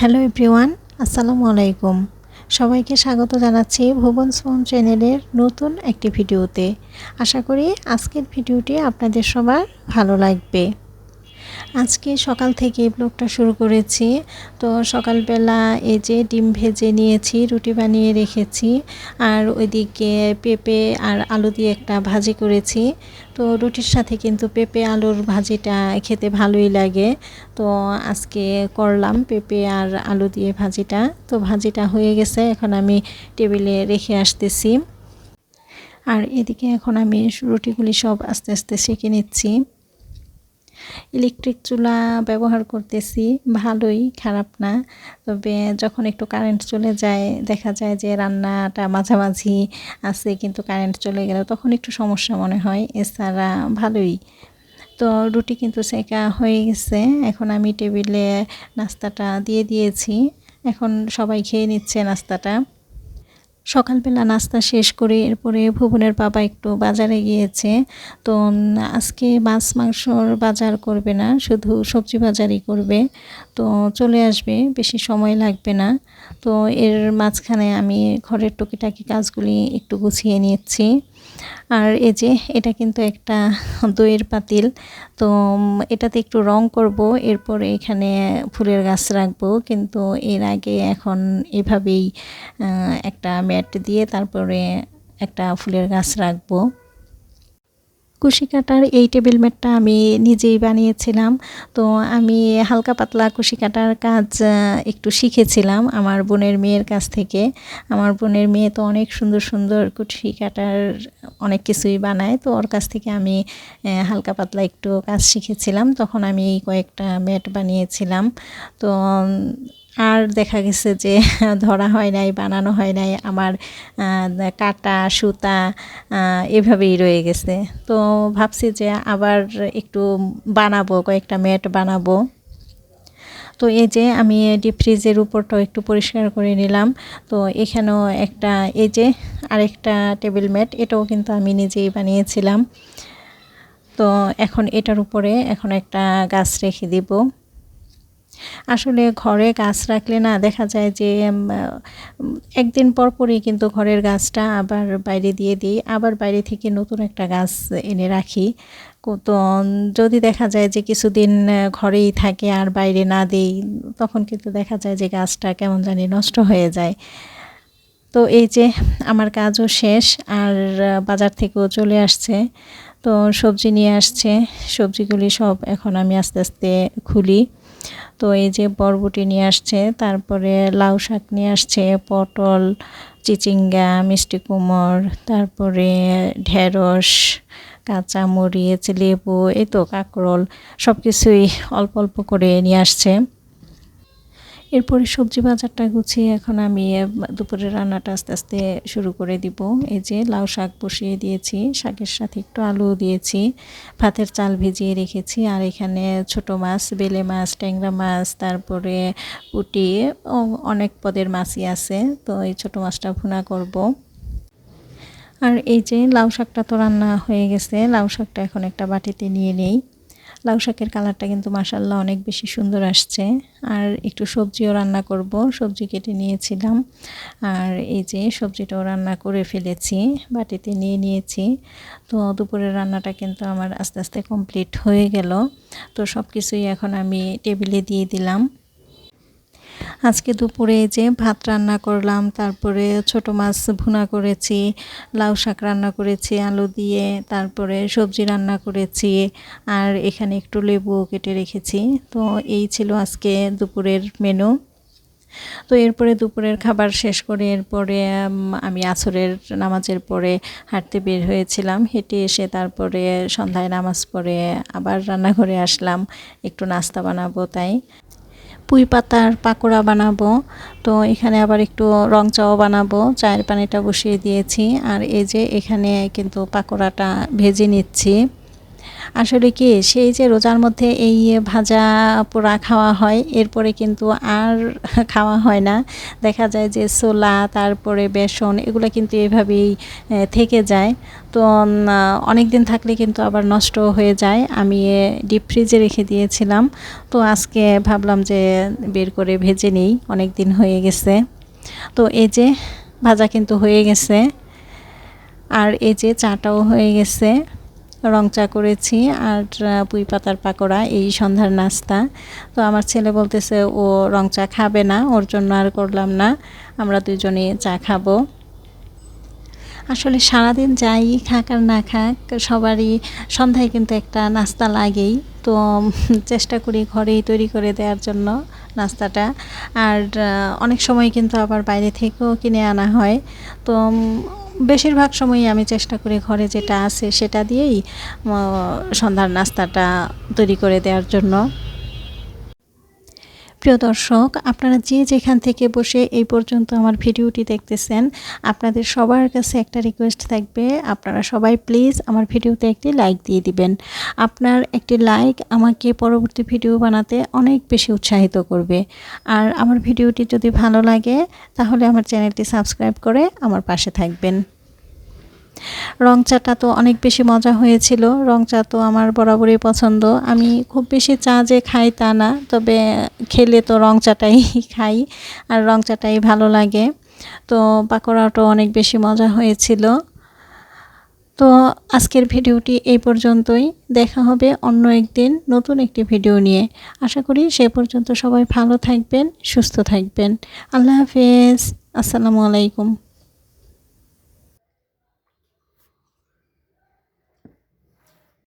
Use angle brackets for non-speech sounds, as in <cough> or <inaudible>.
Hello everyone, আসসালামু আলাইকুম। সবাইকে স্বাগত জানাচ্ছি ভুবন সোম চ্যানেলের নতুন একটি ভিডিওতে। আশা করি আজকের ভিডিওটি আপনাদের সবার ভালো লাগবে। আজকে সকাল থেকে ব্লগটা শুরু করেছি। তো সকালবেলা এই যে ডিম ভেজে নিয়েছি, রুটি বানিয়ে রেখেছি, আর ওইদিকে পেঁপে আর আলু দিয়ে একটা ভাজি করেছি। তো রুটির সাথে কিন্তু পেঁপে আলুর ভাজিটা খেতে ভালোই লাগে। তো আজকে করলাম পেঁপে আর আলু দিয়ে ভাজিটা। তো ভাজিটা হয়ে গেছে, এখন আমি টেবিলে রেখে আসতেছি। আর এদিকে এখন আমি রুটিগুলি সব আস্তে আস্তে সেঁকে নিচ্ছি। ইলেকট্রিক চুলা ব্যবহার করতেছি, ভালোই, খারাপ না। তবে যখন একটু কারেন্ট চলে যায়, দেখা যায় যে রান্নাটা মাঝামাঝি আছে, কিন্তু কারেন্ট চলে গেলে তখন একটু সমস্যা মনে হয়। এছাড়া ভালোই। তো রুটি কিন্তু সেকা হয়ে গেছে। এখন আমি টেবিলে নাস্তাটা দিয়ে দিয়েছি। এখন সবাই খেয়ে নিচ্ছে নাস্তাটা। সকালবেলা নাস্তা শেষ করে এরপরে ভুবনের বাবা একটু বাজারে গিয়েছে। তো আজকে মাছ মাংসর বাজার করবে না, শুধু সবজি বাজারই করবে। তো, চলে আসবে, বেশি সময় লাগবে না। তো, এর মাঝখানে আমি ঘরের টুকিটাকি কাজগুলি একটু গুছিয়ে নিচ্ছি। আর এই যে এটা কিন্তু একটা দইয়ের পাতিল। তো এটাতে একটু রং করব, এরপর এখানে ফুলের গাছ রাখব। কিন্তু এর আগে এখন এভাবেই একটা ম্যাট দিয়ে তারপরে একটা ফুলের গাছ রাখব। কুশি কাটার এই টেবিল ম্যাটটা আমি নিজেই বানিয়েছিলাম। তো আমি হালকা পাতলা কুশি কাটার কাজ একটু শিখেছিলাম আমার বোনের মেয়ের কাছ থেকে। আমার বোনের মেয়ে তো অনেক সুন্দর সুন্দর কুশি কাটার অনেক কিছুই বানায়, তো ওর কাছ থেকে আমি হালকা পাতলা একটু কাজ শিখেছিলাম। তখন আমি এই কয়েকটা ম্যাট বানিয়েছিলাম। তো আর দেখা গেছে যে <laughs> ধরা হয় নাই, বানানো হয় নাই, আমার কাটা, সুতা এভাবেই রয়ে গেছে। তো ভাবছি যে আবার একটু বানাবো, কয়েকটা ম্যাট বানাবো। তো এই যে আমি ডিপ ফ্রিজের উপরটাও একটু পরিষ্কার করে নিলাম। তো এখানেও একটা, এই যে আরেকটা টেবিল ম্যাট, এটাও কিন্তু আমি নিজেই বানিয়েছিলাম। তো এখন এটার উপরে এখন একটা গাছ রেখে দিব। আসলে ঘরে গাছ রাখলে না দেখা যায় যে একদিন পর পরই কিন্তু ঘরের গাছটা আবার বাইরে দিয়ে দিই। আবার বাইরে থেকে নতুন একটা গাছ এনে রাখি। তো যদি দেখা যায় যে কিছুদিন ঘরেই থাকে আর বাইরে না দিই, তখন কিন্তু দেখা যায় যে গাছটা কেমন জানি নষ্ট হয়ে যায়। তো এই যে আমার কাজও শেষ আর বাজার থেকেও চলে আসছে। তো সবজি নিয়ে আসছে। সবজিগুলি সব এখন আমি আস্তে আস্তে খুলি। তো এই যে বরবটি নিয়ে আসছে, তারপরে লাউ শাক নিয়ে আসছে, পটল, চিচিঙ্গা, মিষ্টি কুমড়, তারপরে ঢেঁড়স, কাঁচামরিচ, লেবু, এই তো কাঁকরোল সব কিছুই অল্প অল্প করে নিয়ে আসছে। এরপরে সবজি বাজারটা গুছিয়ে এখন আমি দুপুরে রান্নাটা আস্তে আস্তে শুরু করে দিব। এই যে লাউ শাক বসিয়ে দিয়েছি, শাকের সাথে একটু আলু দিয়েছি, ভাতের চাল ভিজিয়ে রেখেছি, আর এখানে ছোট মাছ, বেলে মাছ, ট্যাংরা মাছ, তারপরে পুটি অনেক পদের মাছই আছে, তো এই ছোট মাছটা ভুনা করব। আর এই যে লাউ শাকটা তো রান্না হয়ে গেছে, লাউ শাকটা এখন একটা বাটিতে নিয়ে নেই। লাউ শাকের কালারটা কিন্তু মাসাল্লাহ অনেক বেশি সুন্দর আসছে। আর একটু সবজিও রান্না করব, সবজি কেটে নিয়েছিলাম। আর এই যে সবজিটাও রান্না করে ফেলেছি, বাটিতে নিয়ে নিয়েছি। তো দুপুরের রান্নাটা কিন্তু আমার আস্তে আস্তে কমপ্লিট হয়ে গেল। তো সব কিছুই এখন আমি টেবিলে দিয়ে দিলাম। আজকে দুপুরে যে ভাত রান্না করলাম, তারপরে ছোট মাছ ভুনা করেছি, লাউ শাক রান্না করেছি, আলু দিয়ে, তারপরে সবজি রান্না করেছি, আর এখানে একটু লেবু কেটে রেখেছি। তো এই ছিল আজকে দুপুরের মেনু তো এরপরে দুপুরের খাবার শেষ করে এরপরে আমি আসরের নামাজের পরে হাঁটতে বের হয়েছিলাম। হেঁটে এসে তারপরে সন্ধ্যায় নামাজ পড়ে আবার রান্নাঘরে আসলাম। একটু নাস্তা বানাবো তাই। পুঁই পাতার পাকোড়া বানাবো। তো এখানে আবার একটু রং চাও বানাবো। চায়ের পানিটা বসিয়ে দিয়েছি। আর এই যে এখানে কিন্তু পাকোড়াটা ভেজে নিচ্ছি। আসলে কি, সেই যে রোজার মধ্যে এই ভাজা পোড়া খাওয়া হয়, এরপরে কিন্তু আর <laughs> খাওয়া হয় না। দেখা যায় যে ছোলা, তারপরে বেসন, এগুলো কিন্তু এভাবেই থেকে যায়। তো অনেক দিন থাকলে কিন্তু আবার নষ্ট হয়ে যায়। আমি ডিপ ফ্রিজে রেখে দিয়েছিলাম। তো আজকে ভাবলাম যে বের করে ভেজে নিই অনেক দিন হয়ে গেছে। তো এই যে ভাজা কিন্তু হয়ে গেছে। আর এই যে চাটাও হয়ে গেছে। রং চা করেছি আর পুঁই পাতার পাকোড়া, এই সন্ধ্যার নাস্তা। তো আমার ছেলে বলতেছে, ও রং চা খাবে না, ওর জন্য আর করলাম না, আমরা দুজনে চা খাব। আসলে সারাদিন যাই, খাক আর না খাক, সবারই সন্ধ্যায় কিন্তু একটা নাস্তা লাগেই। তো চেষ্টা করি ঘরেই তৈরি করে দেওয়ার জন্য নাস্তাটা। আর অনেক সময় কিন্তু আবার বাইরে থেকেও কিনে আনা হয়। তো বেশিরভাগ সময়ই আমি চেষ্টা করি ঘরে যেটা আছে সেটা দিয়েই সন্ধ্যার নাস্তাটা তৈরি করে দেওয়ার জন্য। প্রিয় দর্শক, আপনারা যে যেখান থেকে বসে এই পর্যন্ত আমার ভিডিওটি দেখতেছেন, আপনাদের সবার কাছে একটা রিকোয়েস্ট থাকবে। আপনারা সবাই প্লিজ আমার ভিডিওতে একটি লাইক দিয়ে দিবেন। আপনার একটি লাইক আমাকে পরবর্তী ভিডিও বানাতে অনেক বেশি উৎসাহিত করবে। আর আমার ভিডিওটি যদি ভালো লাগে, তাহলে আমার চ্যানেলটি সাবস্ক্রাইব করে আমার পাশে থাকবেন। রং চাটা তো অনেক বেশি মজা হয়েছিল। রং চা তো আমার বরাবরই পছন্দ। আমি খুব বেশি চা যে খাই তা না, তবে খেলে তো রং চাটাই <laughs> খাই আর রং চাটাই ভালো লাগে। তো পাকোড়াটাও অনেক বেশি মজা হয়েছিল। তো আজকের ভিডিওটি এই পর্যন্তই। দেখা হবে অন্য একদিন নতুন একটি ভিডিও নিয়ে। আশা করি সে পর্যন্ত সবাই ভালো থাকবেন, সুস্থ থাকবেন। আল্লাহ হাফেজ। আসসালামু আলাইকুম।